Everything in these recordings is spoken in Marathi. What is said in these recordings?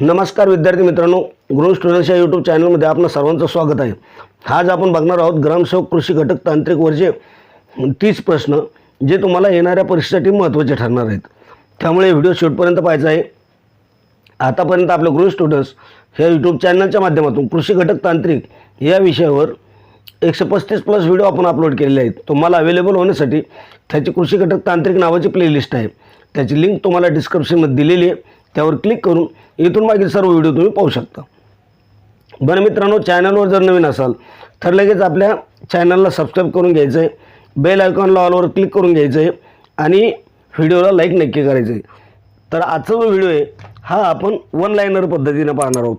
नमस्कार विद्यार्थी मित्रांनो गृह स्टुडंट्स या यूट्यूब चॅनलमध्ये आपलं सर्वांचं स्वागत आहे. आज आपण बघणार आहोत ग्रामसेवक कृषी घटक तांत्रिक वरचे तीस प्रश्न जे तुम्हाला येणाऱ्या परीक्षेसाठी महत्त्वाचे ठरणार आहेत. त्यामुळे व्हिडिओ शेवटपर्यंत पाहायचा आहे. आतापर्यंत आपले गृह स्टुडंट्स ह्या यूट्यूब चॅनलच्या माध्यमातून कृषी घटक तांत्रिक या विषयावर एकशे पस्तीस प्लस व्हिडिओ आपण अपलोड केलेले आहेत. तुम्हाला अवेलेबल होण्यासाठी त्याची कृषी घटक तांत्रिक नावाची प्लेलिस्ट आहे. त्याची लिंक तुम्हाला डिस्क्रिप्शनमध्ये दिलेली आहे. त्यावर क्लिक करून इथून मागील सर्व व्हिडिओ तुम्ही पाहू शकता. बरं मित्रांनो चॅनलवर जर नवीन असाल तर लगेच आपल्या चॅनलला सबस्क्राईब करून घ्यायचं आहे बेल आयकॉनला ऑलवर क्लिक करून घ्यायचं आहे आणि व्हिडिओला लाईक नक्की करायचं आहे तर आजचा जो व्हिडिओ आहे हा आपण वन लाईनर पद्धतीनं पाहणार आहोत.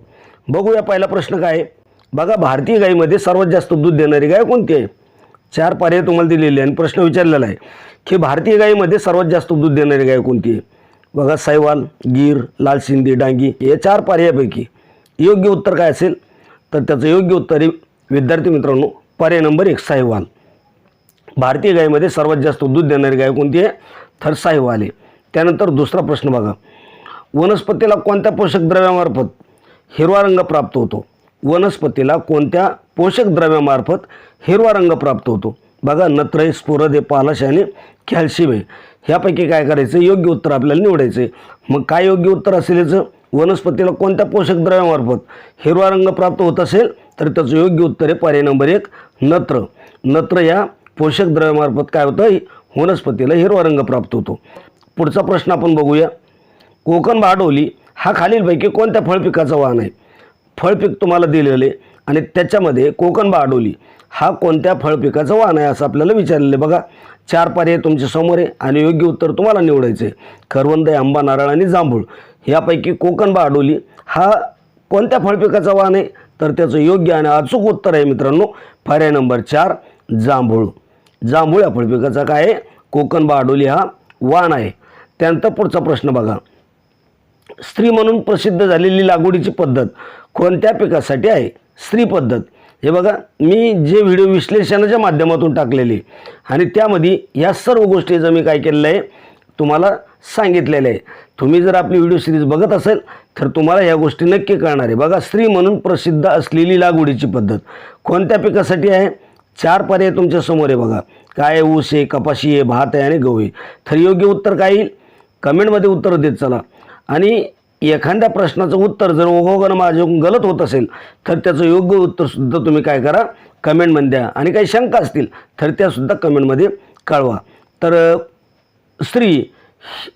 बघूया पहिला प्रश्न काय आहे. बघा भारतीय गायीमध्ये सर्वात जास्त दूध देणारी गाय कोणती आहे? चार पर्याय तुम्हाला दिलेले आहे आणि प्रश्न विचारलेला आहे की भारतीय गायीमध्ये सर्वात जास्त दूध देणारी गाय कोणती आहे? बघा सायवाल गीर लाल सिंधी डांगी हे चार पर्यायापैकी योग्य उत्तर काय असेल? तर त्याचं योग्य उत्तर आहे विद्यार्थी मित्रांनो पर्याय नंबर एक साहिवाल. भारतीय गायीमध्ये सर्वात जास्त दूध देणारी गाय कोणती आहे? तर साहिवाल आहे. त्यानंतर दुसरा प्रश्न बघा. वनस्पतीला कोणत्या पोषक द्रव्यामार्फत हिरवा रंग प्राप्त होतो? वनस्पतीला कोणत्या पोषक द्रव्यामार्फत हिरवा रंग प्राप्त होतो? बघा नत्र स्फुरद हे पालश आणि कॅल्शियम आहे. ह्यापैकी काय करायचं? योग्य उत्तर आपल्याला निवडायचं आहे मग काय योग्य उत्तर असेल याचं? वनस्पतीला कोणत्या पोषक द्रव्यामार्फत हिरवा रंग प्राप्त होत असेल तर त्याचं योग्य उत्तर आहे पर्याय नंबर एक नत्र. नत्र या पोषक द्रव्यामार्फत काय होतं? वनस्पतीला हिरवा रंग प्राप्त होतो. पुढचा प्रश्न आपण बघूया. कोकण बारडोली हा खालीलपैकी कोणत्या फळपिकाचा वाहन आहे? फळपीक तुम्हाला दिलेले आणि त्याच्यामध्ये कोकण बारडोली हा कोणत्या फळपिकाचं वाहन आहे असं आपल्याला विचारलेलं आहे. बघा चार पर्याय तुमच्यासमोर आहे आणि योग्य उत्तर तुम्हाला निवडायचं आहे. करवंद आंबा नारळ आणि जांभूळ. यापैकी कोकण बाडोली हा कोणत्या फळपिकाचा वाहन आहे? तर त्याचं योग्य आणि अचूक उत्तर आहे मित्रांनो पर्याय नंबर चार जांभूळ. जांभूळ या फळपिकाचा काय आहे? कोकण बाडोली हा वाण आहे. त्यानंतर पुढचा प्रश्न बघा. स्त्री म्हणून प्रसिद्ध झालेली लागवडीची पद्धत कोणत्या पिकासाठी आहे? स्त्री पद्धत. हे बघा मी जे व्हिडिओ विश्लेषणाच्या माध्यमातून टाकलेली आणि त्यामध्ये या सर्व गोष्टीचं मी काय केलेलं आहे तुम्हाला सांगितलेलं आहे. तुम्ही जर आपली व्हिडिओ सिरीज बघत असेल तर तुम्हाला या गोष्टी नक्की कळणार आहे. बघा स्त्री म्हणून प्रसिद्ध असलेली लागवडीची पद्धत कोणत्या पिकासाठी आहे? चार पर्याय तुमच्यासमोर आहे बघा. काय ऊस आहे कपाशी आहे भात आहे आणि गहू आहे. तर योग्य उत्तर काय येईल? कमेंटमध्ये उत्तर देत चला. आणि एखाद्या प्रश्नाचं उत्तर जर ओघोगण माझ्याकडून गलत होत असेल तर त्याचं योग्य उत्तरसुद्धा तुम्ही काय करा कमेंटमध्ये द्या. आणि काही शंका असतील तर त्यासुद्धा कमेंटमध्ये कळवा. तर स्त्री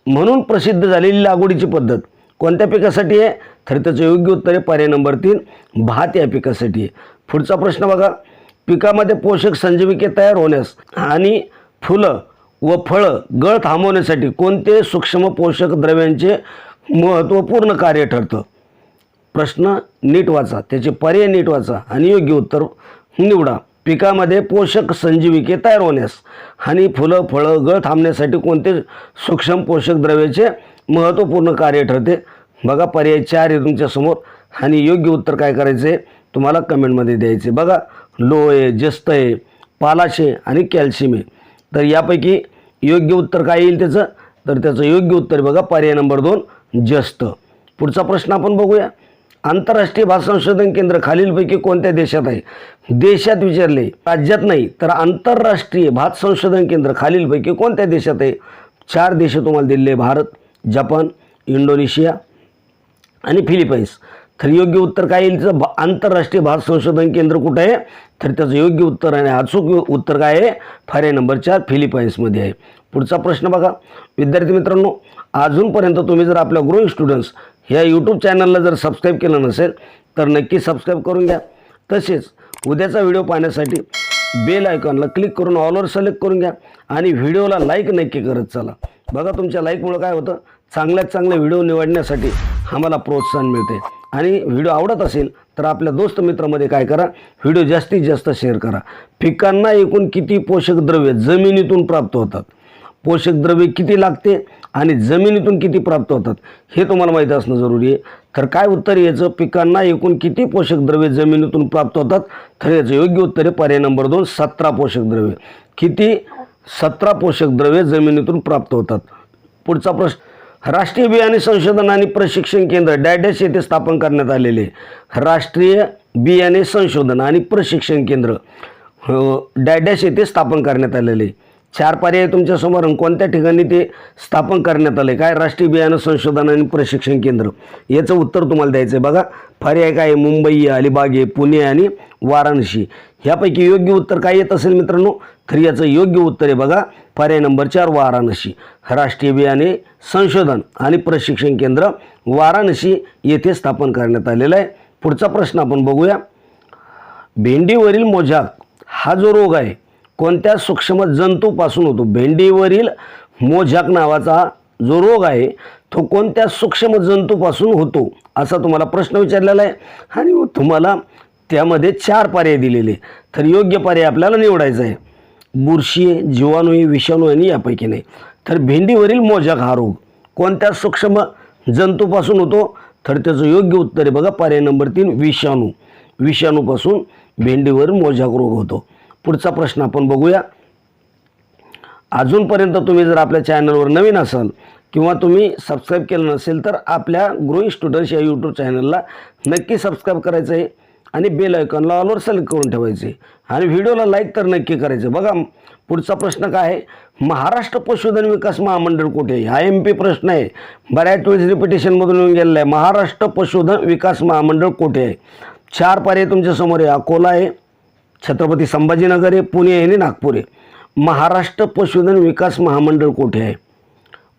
म्हणून प्रसिद्ध झालेली लागवडीची पद्धत कोणत्या पिकासाठी आहे? तर त्याचं योग्य उत्तर आहे पर्याय नंबर तीन भात या पिकासाठी आहे. पुढचा प्रश्न बघा. पिकामध्ये पोषक संजीविके तयार होण्यास आणि फुलं व फळं गळ थांबवण्यासाठी कोणते सूक्ष्म पोषक द्रव्यांचे महत्त्वपूर्ण कार्य ठरतं. प्रश्न नीट वाचा त्याचे पर्याय नीट वाचा आणि योग्य उत्तर निवडा. पिकामध्ये पोषक संजीविके तयार होण्यास आणि फुलं फळं गळ थांबण्यासाठी कोणते सूक्ष्म पोषक द्रव्याचे महत्त्वपूर्ण कार्य ठरते? बघा पर्याय चार आहे तुमच्यासमोर आणि योग्य उत्तर काय करायचं आहे तुम्हाला कमेंटमध्ये द्यायचे. बघा लो आहे जस्त आहे पालाशे आणि कॅल्शियम आहे. तर यापैकी योग्य उत्तर काय येईल त्याचं? तर त्याचं योग्य उत्तर बघा पर्याय नंबर दोन जस्त. पुढचा प्रश्न आपण बघूया. आंतरराष्ट्रीय भात संशोधन केंद्र खालीलपैकी कोणत्या देशात आहे? देशात विचारले राज्यात नाही तर आंतरराष्ट्रीय भात संशोधन केंद्र खालीलपैकी कोणत्या देशात आहे? चार देश तुम्हाला दिलेले भारत जपान इंडोनेशिया आणि फिलिपाईन्स. तर योग्य उत्तर काय येईल? तर आंतरराष्ट्रीय भात संशोधन केंद्र कुठं आहे? तर त्याचं योग्य उत्तर आणि अचूक उत्तर काय आहे? पर्याय नंबर चार फिलिपाईन्समध्ये आहे. पुढचा प्रश्न बघा. विद्यार्थी मित्रांनो अजूनपर्यंत तुम्ही जर आपल्या ग्रोईंग स्टुडंट्स ह्या यूट्यूब चॅनलला जर सबस्क्राईब केलं नसेल तर नक्की सबस्क्राईब करून घ्या. तसेच उद्याचा व्हिडिओ पाहण्यासाठी बेल आयकॉनला क्लिक करून ऑलवर सिलेक्ट करून घ्या आणि व्हिडिओला लाईक नक्की करत चला. बघा तुमच्या लाईकमुळं काय होतं? चांगल्यात चांगले व्हिडिओ निवडण्यासाठी आम्हाला प्रोत्साहन मिळते. आणि व्हिडिओ आवडत असेल तर आपल्या दोस्त मित्रामध्ये काय करा? व्हिडिओ जास्तीत जास्त शेअर करा. पिकांना एकूण किती पोषक द्रव्ये जमिनीतून प्राप्त होतात? पोषक द्रव्ये किती लागते? आणि जमिनीतून किती प्राप्त होतात हे तुम्हाला माहीत असणं जरुरी आहे. तर काय उत्तर याचं? पिकांना एकूण किती पोषक द्रव्ये जमिनीतून प्राप्त होतात? तर याचं योग्य उत्तर आहे पर्याय नंबर दोन सतरा पोषक द्रव्ये. किती? सतरा पोषक द्रव्ये जमिनीतून प्राप्त होतात. पुढचा प्रश्न राष्ट्रीय बियाणे संशोधन आणि प्रशिक्षण केंद्र डॅडॅश येथे स्थापन करण्यात आलेले राष्ट्रीय बियाणे संशोधन आणि प्रशिक्षण केंद्र अ, डॅडॅश येथे स्थापन करण्यात आलेले चार पर्याय तुमच्यासमोर कोणत्या ठिकाणी ते स्थापन करण्यात आले? काय राष्ट्रीय बियाणं संशोधन आणि प्रशिक्षण केंद्र? याचं उत्तर तुम्हाला द्यायचं आहे बघा. पर्याय काय आहे? मुंबई अलिबाग आहे पुणे आणि वाराणसी. ह्यापैकी योग्य उत्तर काय येत असेल मित्रांनो? तर याचं योग्य उत्तर आहे बघा. पर्याय नंबर चार वाराणसी. राष्ट्रीय बियाणे संशोधन आणि प्रशिक्षण केंद्र वाराणसी येथे स्थापन करण्यात आलेलं आहे. पुढचा प्रश्न आपण बघूया. भेंडीवरील मोजाक हा जो रोग आहे कोणत्या सूक्ष्म जंतूपासून होतो? भेंडीवरील मोजाक नावाचा जो रोग आहे तो कोणत्या सूक्ष्म जंतूपासून होतो? असा तुम्हाला प्रश्न विचारलेला आहे. आणि तुम्हाला त्यामध्ये चार पर्याय दिलेले. तर योग्य पर्याय आपल्याला निवडायचा आहे. बुरशी आहे, जीवाणू आहे, विषाणू आणि यापैकी नाही. तर भेंडीवरील मोजाक हा रोग कोणत्या सूक्ष्म जंतूपासून होतो? तर त्याचं योग्य उत्तर आहे बघा पर्याय नंबर तीन विषाणू. विषाणूपासून भेंडीवर मोजाक रोग होतो. पुढचा प्रश्न आपण बघूया. अजूनपर्यंत तुम्ही जर आपल्या चॅनलवर नवीन असाल किंवा तुम्ही सबस्क्राईब केलं नसेल तर आपल्या ग्रोईंग स्टुडंट्स या यूट्यूब चॅनलला नक्की सबस्क्राईब करायचं आहे आणि बेल आयकॉनला ऑलवर सिलेक्ट करून ठेवायचे आणि व्हिडिओला लाईक तर नक्की करायचं बघा पुढचा प्रश्न काय आहे? महाराष्ट्र पशुधन विकास महामंडळ कुठे आहे? हा एम पी प्रश्न आहे. बऱ्याच वेळेस रिपिटेशनमधून येऊन गेलेला आहे. महाराष्ट्र पशुधन विकास महामंडळ कुठे आहे? चार पर्याय तुमच्यासमोर आहे. अकोला आहे छत्रपती संभाजीनगर आहे पुणे आहे आणि नागपूर आहे. महाराष्ट्र पशुधन विकास महामंडळ कुठे आहे?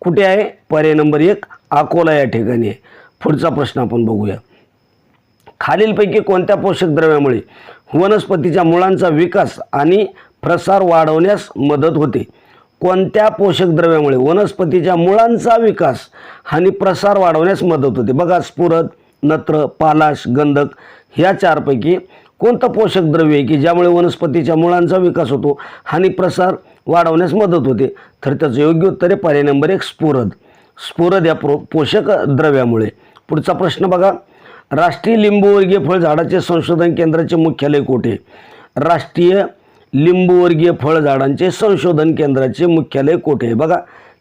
कुठे आहे? पर्याय नंबर एक अकोला या ठिकाणी आहे. पुढचा प्रश्न आपण बघूया. खालीलपैकी कोणत्या पोषक द्रव्यामुळे वनस्पतीच्या मुळांचा विकास आणि प्रसार वाढवण्यास मदत होते? कोणत्या पोषक द्रव्यामुळे वनस्पतीच्या मुळांचा विकास आणि प्रसार वाढवण्यास मदत होते? बघा स्फुरद नत्र पालाश गंधक ह्या चारपैकी कोणतं पोषक द्रव्य आहे की ज्यामुळे वनस्पतीच्या मुळांचा विकास होतो आणि प्रसार वाढवण्यास मदत होते? तर त्याचं योग्य उत्तर आहे पर्याय नंबर एक स्फुरद. स्फुरद या प्रो पोषक द्रव्यामुळे. पुढचा प्रश्न बघा. राष्ट्रीय लिंबूवर्गीय फळझाडाचे संशोधन केंद्राचे मुख्यालय कोठे? राष्ट्रीय लिंबूवर्गीय फळझाडांचे संशोधन केंद्राचे मुख्यालय कोठे? आहे बघा.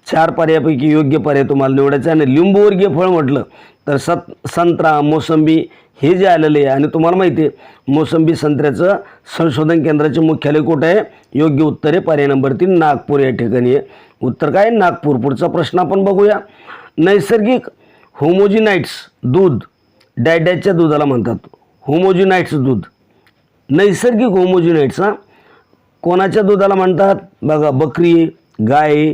चार पर्यायापैकी योग्य पर्याय तुम्हाला निवडायचं आहे. आणि लिंबूवर्गीय फळ म्हटलं तर सत संत्रा मोसंबी हे जे आलेले आहे आणि तुम्हाला माहिती आहे मोसंबी संत्र्याचं संशोधन केंद्राचे मुख्यालय कुठं आहे? योग्य उत्तर आहे पर्याय नंबर तीन नागपूर या ठिकाणी आहे. उत्तर काय? आहे? नागपूर. पुढचा प्रश्न आपण बघूया. नैसर्गिक होमोजिनाइट्स दूध डॅडॅच्या दुधाला म्हणतात. होमोजिनाइट्स दूध. नैसर्गिक होमोजिनाइट्स हां. कोणाच्या दुधाला म्हणतात? बघा बकरी गाय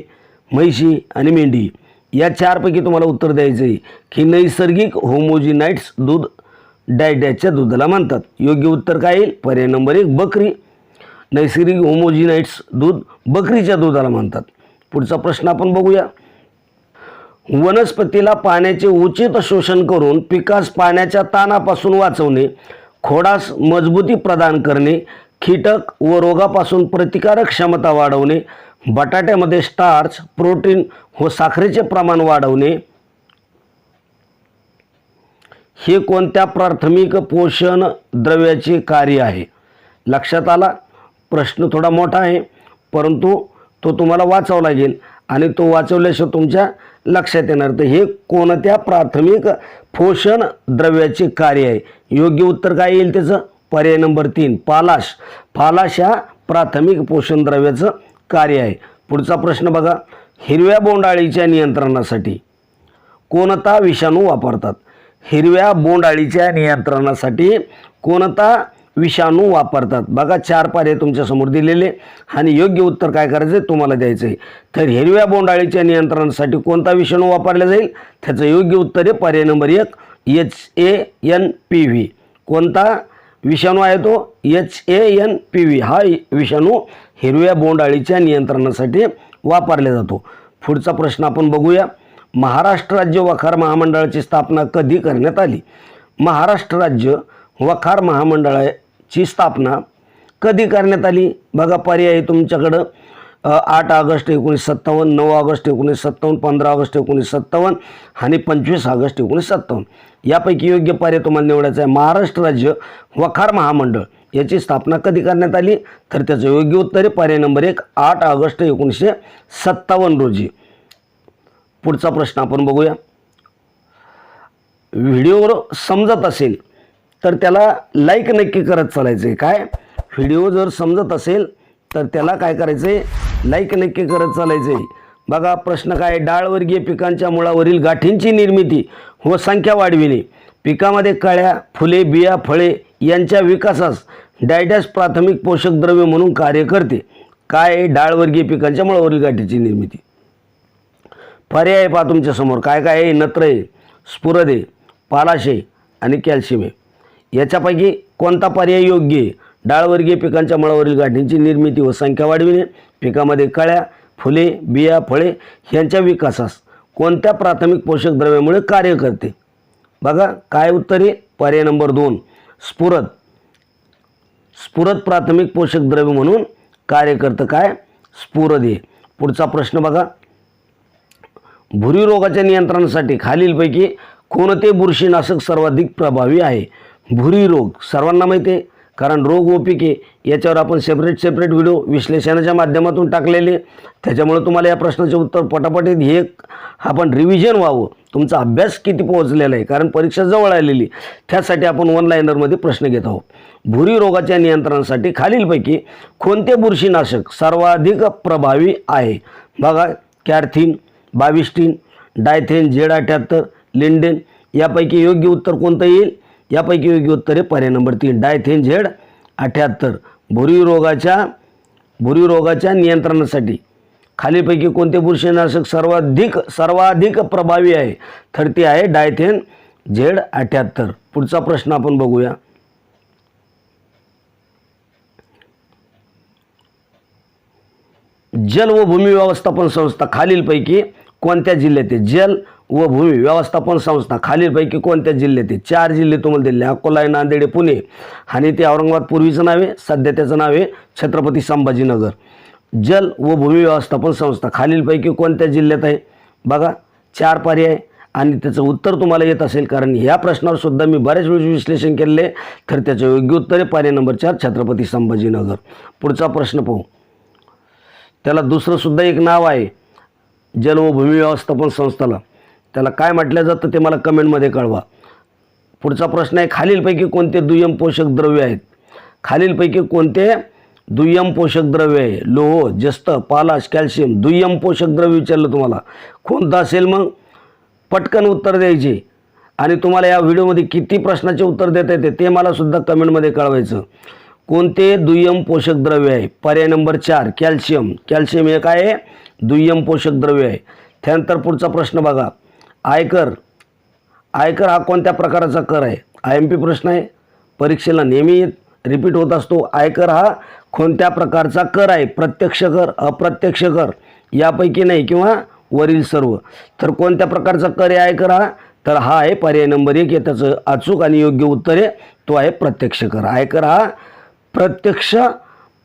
म्हैशी आणि मेंढी या चारपैकी तुम्हाला उत्तर द्यायचं आहे की नैसर्गिक होमोजिनाइट्स दूध डायड्याच्या दुधाला म्हणतात योग्य उत्तर काय येईल? पर्याय नंबर एक बकरी. नैसर्गिक होमोजिनाइट्स दूध बकरीच्या दुधाला म्हणतात पुढचा प्रश्न आपण बघूया. वनस्पतीला पाण्याचे उचित शोषण करून पिकास पाण्याच्या ताणापासून वाचवणे खोडास मजबूती प्रदान करणे कीटक व रोगापासून प्रतिकारक क्षमता वाढवणे बटाट्यामध्ये स्टार्च प्रोटीन व साखरेचे प्रमाण वाढवणे. हे कोणत्या प्राथमिक पोषण द्रव्याचे कार्य आहे? लक्षात आला? प्रश्न थोडा मोठा आहे परंतु तो तुम्हाला वाचावा लागेल आणि तो वाचवल्याशिवाय तुमच्या लक्षात येणार. तर हे कोणत्या प्राथमिक पोषण द्रव्याचे कार्य आहे? योग्य उत्तर काय येईल त्याचं? पर्याय नंबर तीन पालाश. पालाश ह्या प्राथमिक पोषण द्रव्याचं कार्य आहे. पुढचा प्रश्न बघा. हिरव्या बोंडाळीच्या नियंत्रणासाठी कोणता विषाणू वापरतात? हिरव्या बोंडाळीच्या नियंत्रणासाठी कोणता विषाणू वापरतात? बघा चार पर्याय तुमच्यासमोर दिलेले आणि योग्य उत्तर काय करायचं आहे तुम्हाला द्यायचं आहे तर हिरव्या बोंडाळीच्या नियंत्रणासाठी कोणता विषाणू वापरला जाईल? त्याचं योग्य उत्तर आहे पर्याय नंबर एक H A N P V कोणता विषाणू आहे तो? H A N P V हा विषाणू हिरव्या बोंडाळीच्या नियंत्रणासाठी वापरला जातो. पुढचा प्रश्न आपण बघूया. महाराष्ट्र राज्य वखार महामंडळाची स्थापना कधी करण्यात आली? महाराष्ट्र राज्य वखार महामंडळाची स्थापना कधी करण्यात आली? बघा पर्याय तुमच्याकडं. आठ ऑगस्ट एकोणीस सत्तावन्न नऊ ऑगस्ट एकोणीस सत्तावन्न पंधरा ऑगस्ट एकोणीस सत्तावन्न आणि पंचवीस ऑगस्ट एकोणीस सत्तावन्न. यापैकी योग्य पर्याय तुम्हाला निवडायचा आहे. महाराष्ट्र राज्य वखार महामंडळ याची स्थापना कधी करण्यात आली? तर त्याचं योग्य उत्तर आहे. पर्याय नंबर एक आठ ऑगस्ट एकोणीसशे सत्तावन्न रोजी. पुढचा प्रश्न आपण बघूया. व्हिडिओवर समजत असेल तर त्याला लाईक नक्की करत चालायचं आहे काय? व्हिडिओ जर समजत असेल तर त्याला काय करायचं आहे लाईक नक्की करत चालायचं. आहे बघा प्रश्न काय? डाळवर्गीय पिकांच्या मुळावरील गाठींची निर्मिती व संख्या वाढविणे. पिकामध्ये कळ्या फुले बिया फळे यांच्या विकासास डायडॅस प्राथमिक पोषक द्रव्य म्हणून कार्य करते. काय आहे? डाळवर्गीय पिकांच्या मुळावरील गाठीची निर्मिती? पर्याय आहे पहा तुमच्यासमोर काय काय आहे? नत्र आहे स्फुरद आहे पालाश आहे आणि कॅल्शियम आहे. याच्यापैकी कोणता पर्याय योग्य आहे? डाळवर्गीय पिकांच्या मुळावरील गाठींची निर्मिती व संख्या वाढविणे पिकामध्ये कळ्या फुले बिया फळे यांच्या विकासास कोणत्या प्राथमिक पोषक द्रव्यामुळे कार्य करते? बघा काय उत्तर आहे? पर्याय नंबर दोन स्फुरद. स्फुरद प्राथमिक पोषक द्रव्य म्हणून कार्य करतं काय? स्फुरद आहे पुढचा प्रश्न बघा. भुरी रोगाच्या नियंत्रणासाठी खालीलपैकी कोणते बुरशीनाशक सर्वाधिक प्रभावी आहे? भुरी रोग. सर्वांना माहिती आहे? कारण रोग व पिके याच्यावर आपण सेपरेट सेपरेट व्हिडिओ विश्लेषणाच्या माध्यमातून टाकलेले. त्याच्यामुळे तुम्हाला या प्रश्नाचे उत्तर पटापट येत. हे आपण रिव्हिजन व्हावं. तुमचा अभ्यास किती पोहोचलेला आहे. कारण परीक्षा जवळ आलेली. त्यासाठी आपण ऑनलाईनरमध्ये प्रश्न घेत आहोत. भुरी रोगाच्या नियंत्रणासाठी खालीलपैकी कोणते बुरशीनाशक सर्वाधिक प्रभावी आहे? बघा कॅरथिन बाविस्टीन डायथेन जेड अठ्याहत्तर लिंडेन यापैकी योग्य उत्तर कोणतं येईल? यापैकी योग्य उत्तर आहे पर्याय नंबर तीन डायथेन झेड अठ्याहत्तर. भुरी रोगाच्या भुरी रोगाच्या नियंत्रणासाठी खालीपैकी कोणते बुरशीनाशक सर्वाधिक सर्वाधिक प्रभावी आहे? तर ते आहे डायथेन झेड अठ्याहत्तर. पुढचा प्रश्न आपण बघूया. जल व भूमी व्यवस्थापन संस्था खालीलपैकी कोणत्या जिल्ह्यात आहे? जल व भूमी व्यवस्थापन संस्था. खालीलपैकी कोणत्या जिल्ह्यात आहे? चार जिल्हे तुम्हाला दिले अकोला नांदेड पुणे आणि ते औरंगाबाद पूर्वीचं नाव आहे. सध्या त्याचं नाव आहे छत्रपती संभाजीनगर. जल व भूमी व्यवस्थापन संस्था. खालीलपैकी कोणत्या जिल्ह्यात आहे? बघा चार पर्याय आणि त्याचं उत्तर तुम्हाला येत असेल कारण ह्या प्रश्नावर सुद्धा मी बऱ्याच वेळेस विश्लेषण केले तर त्याचं योग्य उत्तर आहे. पर्याय नंबर चार छत्रपती संभाजीनगर. पुढचा प्रश्न पाहू. त्याला दुसरंसुद्धा एक नाव आहे. जल व भूमी व्यवस्थापन संस्थाला त्याला काय म्हटलं जातं ते मला कमेंटमध्ये कळवा. पुढचा प्रश्न आहे खालीलपैकी कोणते दुय्यम पोषक द्रव्य आहेत? खालीलपैकी कोणते दुय्यम पोषक द्रव्य आहे? लोह जस्त पालाश कॅल्शियम दुय्यम पोषक द्रव्य विचारलं तुम्हाला. कोणतं असेल मग? पटकन उत्तर द्यायचे. आणि तुम्हाला या व्हिडिओमध्ये किती प्रश्नाचे उत्तर देता येते ते मला सुद्धा कमेंटमध्ये कळवायचं. कोणते दुय्यम पोषक द्रव्य आहे? पर्याय नंबर चार कॅल्शियम. कॅल्शियम एक आहे दुय्यम पोषक द्रव्य आहे. त्यानंतर पुढचा प्रश्न बघा. आयकर. आयकर हा कोणत्या प्रकाराचा कर आहे? आय एम पी प्रश्न आहे. परीक्षेला नेहमी रिपीट होत असतो. आयकर हा कोणत्या प्रकारचा कर आहे? प्रत्यक्ष कर अप्रत्यक्ष कर यापैकी नाही किंवा वरील सर्व. तर कोणत्या प्रकारचा कर आहे आयकर हा? तर हा आहे पर्याय नंबर एक. या त्याचं अचूक आणि योग्य उत्तर आहे. तो आहे प्रत्यक्ष कर. आयकर हा प्रत्यक्ष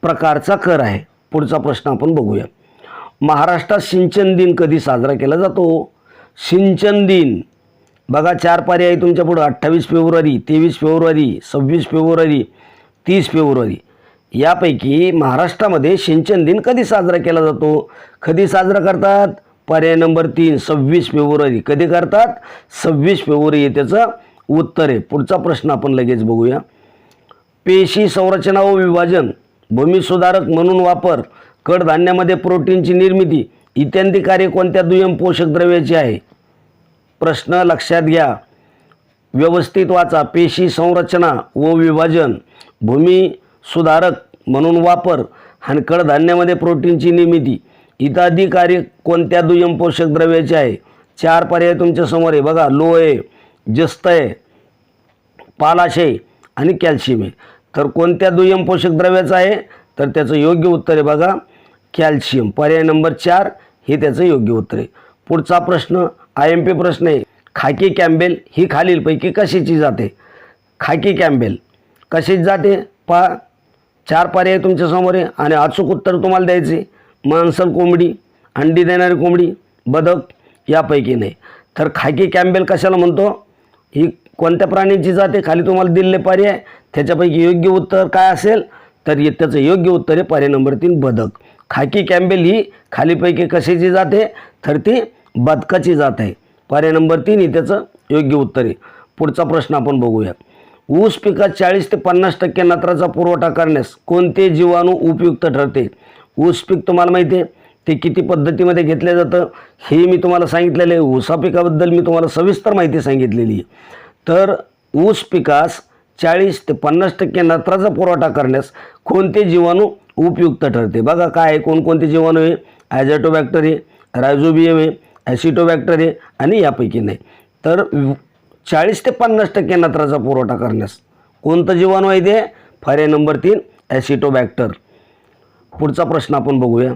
प्रकारचा कर आहे. पुढचा प्रश्न आपण बघूया. महाराष्ट्रात सिंचन दिन कधी साजरा केला जातो? सिंचन दिन. बघा चार पर्याय तुमच्या पुढं. अठ्ठावीस फेब्रुवारी तेवीस फेब्रुवारी सव्वीस फेब्रुवारी तीस फेब्रुवारी. यापैकी महाराष्ट्रामध्ये सिंचन दिन कधी साजरा केला जातो? कधी साजरा करतात? पर्याय नंबर तीन सव्वीस फेब्रुवारी. कधी करतात? सव्वीस फेब्रुवारी हे त्याचं उत्तर आहे. पुढचा प्रश्न आपण लगेच बघूया. पेशी संरचना व विभाजन भूमिसुधारक म्हणून वापर कडधान्यामध्ये प्रोटीनची निर्मिती. इत्यादी कार्य कोणत्या दुय्यम पोषक द्रव्याची आहे? प्रश्न लक्षात घ्या. व्यवस्थित वाचा. पेशी संरचना व विभाजन. भूमी सुधारक म्हणून वापर आणि कडधान्यामध्ये प्रोटीनची निर्मिती. इत्यादी कार्य कोणत्या दुय्यम पोषक द्रव्याचे आहे? चार पर्याय तुमच्यासमोर आहे. बघा लोह आहे जस्त आहे पालाश आहे आणि कॅल्शियम आहे. तर कोणत्या दुय्यम पोषक द्रव्याचं आहे? तर त्याचं योग्य उत्तर आहे. बघा कॅल्शियम. पर्याय नंबर चार हे त्याचं योग्य उत्तर आहे. पुढचा प्रश्न आय एम पी प्रश्न आहे. खाकी कॅम्बेल ही खालीलपैकी कशाची जाते? खाकी कॅम्बेल कशीच जाते? पा चार पर्याय तुमच्यासमोर आहे आणि अचूक उत्तर तुम्हाला द्यायचे मांसल कोंबडी अंडी देणारी कोंबडी बदक यापैकी नाही. तर खाकी कॅम्बेल कशाला म्हणतो? ही कोणत्या प्राण्याची जाते? खाली तुम्हाला दिलेले पर्याय त्याच्यापैकी योग्य उत्तर काय असेल? तर त्याचं योग्य उत्तर आहे पर्याय नंबर तीन बदक. खाकी कॅम्बेल ही खालीपैकी कशाची जाते? तर ती बदकाची जात. आहे पर्याय नंबर तीन ही त्याचं योग्य उत्तर आहे. पुढचा प्रश्न आपण बघूया. ऊस पिकात चाळीस ते पन्नास टक्के नत्राचा पुरवठा करण्यास कोणते जीवाणू उपयुक्त ठरते? ऊस पीक तुम्हाला माहिती आहे. ते किती पद्धतीमध्ये घेतलं जातं? हे मी तुम्हाला सांगितलेलं आहे. ऊसा पिकाबद्दल मी तुम्हाला सविस्तर माहिती सांगितलेली आहे. तर ऊस पिकास चाळीस ते पन्नास टक्के नत्राचा पुरवठा करण्यास कोणते जीवाणू उपयुक्त ठरते. बघा काय आहे कोणकोणते जीवाणू आहे? ॲझॅटोबॅक्टर आहे रायझोबियम आहे ॲसिटोबॅक्टर आहे आणि यापैकी नाही. तर चाळीस ते पन्नास टक्के नत्राचा पुरवठा करण्यास कोणतं जीवाणू आहे ते? पर्याय नंबर तीन ॲसिटोबॅक्टर पुढचा प्रश्न आपण बघूया.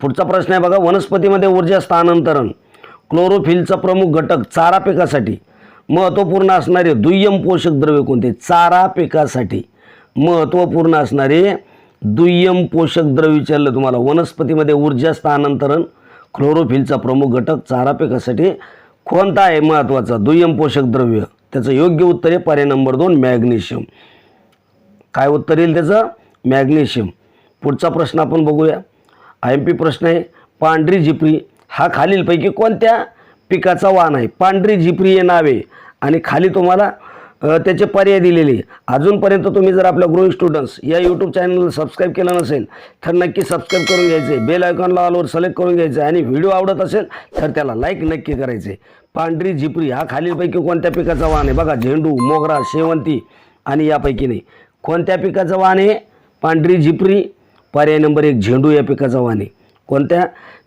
पुढचा प्रश्न आहे बघा वनस्पतीमध्ये ऊर्जा स्थानांतरण. क्लोरोफिलचा प्रमुख घटक चारा पिकासाठी महत्त्वपूर्ण असणारे दुय्यम पोषक द्रव्य कोणते? चारा पिकासाठी महत्त्वपूर्ण असणारे दुय्यम पोषक द्रव्य विचारलं तुम्हाला. वनस्पतीमध्ये ऊर्जा स्थानांतरण क्लोरोफिलचा प्रमुख घटक चारा पिकासाठी कोणता आहे महत्त्वाचा? दुय्यम पोषक द्रव्य. त्याचं योग्य उत्तर आहे पर्याय नंबर दोन मॅग्नेशियम. काय उत्तर येईल त्याचं? मॅग्नेशियम. पुढचा प्रश्न आपण बघूया. आय एम पी प्रश्न आहे. पांढरी झिपरी हा खालीलपैकी कोणत्या पिकाचा वाण आहे? पांढरी झिपरी हे नावे आणि खाली तुम्हाला त्याचे पर्याय दिलेले. आहे. अजूनपर्यंत तुम्ही जर आपल्या ग्रोईंग स्टुडंट्स या यूट्यूब चॅनलला सबस्क्राईब केलं नसेल तर नक्की सबस्क्राईब करून घ्यायचे. बेल आयकॉनला ऑलवर सिलेक्ट करून घ्यायचं. आणि व्हिडिओ आवडत असेल तर त्याला लाईक नक्की करायचे. पांढरी झिपरी हा खालीलपैकी कोणत्या पिकाचा वाण आहे? बघा झेंडू मोगरा शेवंती आणि यापैकी नाही. कोणत्या पिकाचं वाण आहे? पांढरी झिपरी. पर्याय नंबर एक झेंडू या पिकाचा वाण आहे. कोणत्या?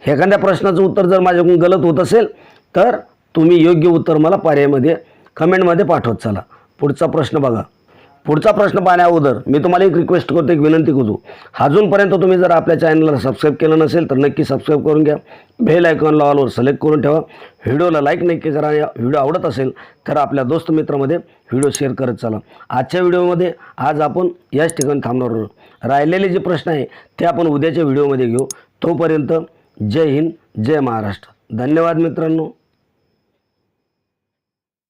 एखाद्या प्रश्नाचं उत्तर जर माझ्याकडून गलत होत असेल तर तुम्ही योग्य उत्तर मला पर्यायमध्ये कमेंटमध्ये पाठवत चला. पुढचा प्रश्न बघा. पुढचा प्रश्न पाहण्याअगोदर मी तुम्हाला एक रिक्वेस्ट करतो एक विनंती करतो. अजूनपर्यंत तुम्ही जर आपल्या चॅनलला सबस्क्राईब केलं नसेल तर नक्की सबस्क्राईब करून घ्या. बेल आयकॉनला ऑलवर सिलेक्ट करून ठेवा. व्हिडिओला लाईक नक्की करा. व्हिडिओ आवडत असेल तर आपल्या दोस्त मित्रामध्ये व्हिडिओ शेअर करत चला. आजच्या व्हिडिओमध्ये आज आपण याच ठिकाणी थांबणार आहोत. राहिलेले जे प्रश्न आहे ते आपण उद्याच्या व्हिडिओमध्ये घेऊ. तोपर्यंत जय हिंद जय महाराष्ट्र. धन्यवाद मित्रांनो.